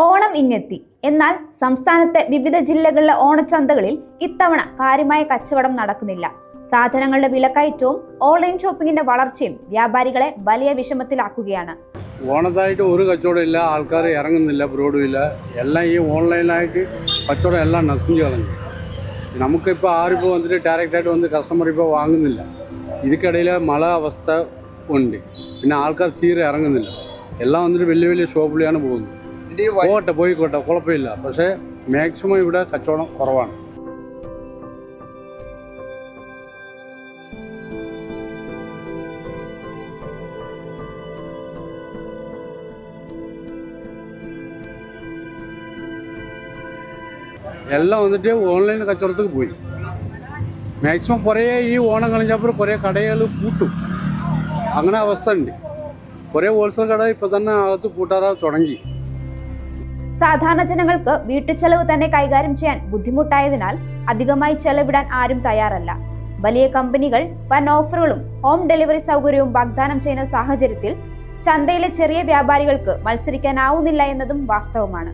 ഓണം ഇന്നെത്തി എന്നാൽ സംസ്ഥാനത്തെ വിവിധ ജില്ലകളിലെ ഓണച്ചന്തകളിൽ ഇത്തവണ കാര്യമായ കച്ചവടം നടക്കുന്നില്ല. സാധനങ്ങളുടെ വിലക്കയറ്റവും ഓൺലൈൻ ഷോപ്പിംഗിന്റെ വളർച്ചയും വ്യാപാരികളെ വലിയ വിഷമത്തിലാക്കുകയാണ്. ഓണത്തായിട്ട് ഒരു കച്ചവടം ഇല്ല ആൾക്കാർ ഇറങ്ങുന്നില്ല ബ്രോഡും ഇല്ല എല്ലാം ഈ ഓൺലൈനായിട്ട് കച്ചവടം എല്ലാം നശിച്ചു കളഞ്ഞു. നമുക്കിപ്പോൾ ആരിപ്പോൾ വന്നിട്ട് ഡയറക്റ്റായിട്ട് വന്ന് കസ്റ്റമർ ഇപ്പോൾ വാങ്ങുന്നില്ല. ഇതിക്കിടയിൽ മഴ അവസ്ഥ ഉണ്ട്. പിന്നെ ആൾക്കാർ തീരെ ഇറങ്ങുന്നില്ല. എല്ലാം വന്നിട്ട് വലിയ വലിയ ഷോപ്പിലാണ് പോകുന്നത്. പോകട്ടെ പോയിക്കോട്ടെ കുഴപ്പമില്ല. പക്ഷേ മാക്സിമം ഇവിടെ കച്ചവടം കുറവാണ്. എല്ലാം വന്നിട്ട് ഓൺലൈൻ കച്ചവടത്തേക്ക് പോയി. മാക്സിമം കുറേ ഈ ഓണം കളിഞ്ഞപ്പോൾ കുറേ കടകൾ പൂട്ടും. അങ്ങനെ അവസ്ഥ ഉണ്ട്. കുറേ ഹോൾസെയിൽ കട ഇപ്പം തന്നെ അകത്ത് പൂട്ടാറാ തുടങ്ങി. സാധാരണ ജനങ്ങൾക്ക് വീട്ടുചെലവ് തന്നെ കൈകാര്യം ചെയ്യാൻ ബുദ്ധിമുട്ടായതിനാൽ അധികമായി ചെലവിടാൻ ആരും തയ്യാറല്ല. വലിയ കമ്പനികൾ വൻ ഓഫറുകളും ഹോം ഡെലിവറി സൗകര്യവും വാഗ്ദാനം ചെയ്യുന്ന സാഹചര്യത്തിൽ ചന്തയിലെ ചെറിയ വ്യാപാരികൾക്ക് മത്സരിക്കാനാവുന്നില്ല എന്നതും വാസ്തവമാണ്.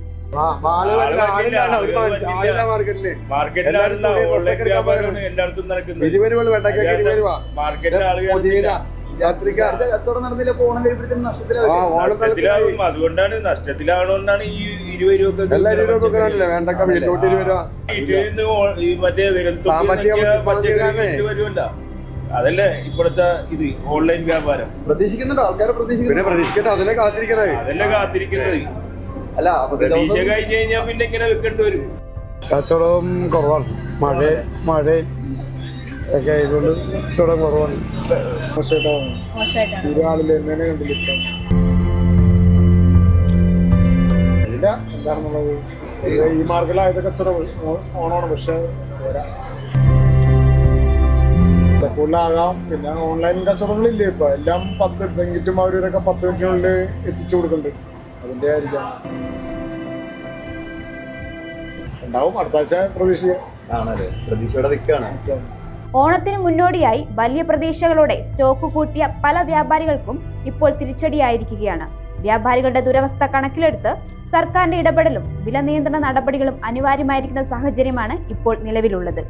അതുകൊണ്ടാണ് നഷ്ടത്തിലാണോന്നാണ് ഈ ഇരുപത് രൂപ. മറ്റേ വരുമല്ല അതല്ലേ ഇപ്പോഴത്തെ ഇത് ഓൺലൈൻ വ്യാപാരം. പ്രതീക്ഷിക്കുന്നുണ്ടോ ആൾക്കാരെ പ്രതീക്ഷിക്കുന്നു പിന്നെ പ്രതീക്ഷിക്കട്ടെ അതല്ലേ കാത്തിരിക്കണേ. അതല്ലേ കാത്തിരിക്കുന്നത്. അല്ല പ്രതീക്ഷ കഴിഞ്ഞു കഴിഞ്ഞാൽ പിന്നെ ഇങ്ങനെ വെക്കേണ്ടി വരും. കച്ചവടം കുറവാണ്. മഴ മഴ ഒക്കെ ആയതുകൊണ്ട് കച്ചവടം കുറവാണ്. മോശമായിട്ടാണ്? കണ്ടില്ല? ഇല്ല എന്താണെന്നുള്ളത്. ഈ മാർഗിലായത് കച്ചവടം ഓണാണ് പക്ഷെ കൂടുതലാകാം. പിന്നെ ഓൺലൈൻ കച്ചവടങ്ങളില്ലേ ഇപ്പൊ? എല്ലാം പത്ത് പെങ്കിറ്റും അവരൊക്കെ പത്ത് മിനിറ്റിനുള്ളിൽ എത്തിച്ചു കൊടുക്കുന്നുണ്ട്. അതിന്റെ ആയിരിക്കാം ഉണ്ടാവും. അടുത്ത ആഴ്ച പ്രതീക്ഷിക്കാം. ആണല്ലേ. പ്രതീക്ഷയോടെ നിൽക്കുകയാണ് ഓണത്തിന് മുന്നോടിയായി വലിയ പ്രതീക്ഷകളോടെ സ്റ്റോക്ക് കൂട്ടിയ പല വ്യാപാരികൾക്കും ഇപ്പോൾ തിരിച്ചടിയായിരിക്കുകയാണ്. വ്യാപാരികളുടെ ദുരവസ്ഥ കണക്കിലെടുത്ത് സർക്കാരിന്റെ ഇടപെടലും വില നിയന്ത്രണ നടപടികളും അനിവാര്യമായിരിക്കുന്ന സാഹചര്യമാണ് ഇപ്പോൾ നിലവിലുള്ളത്.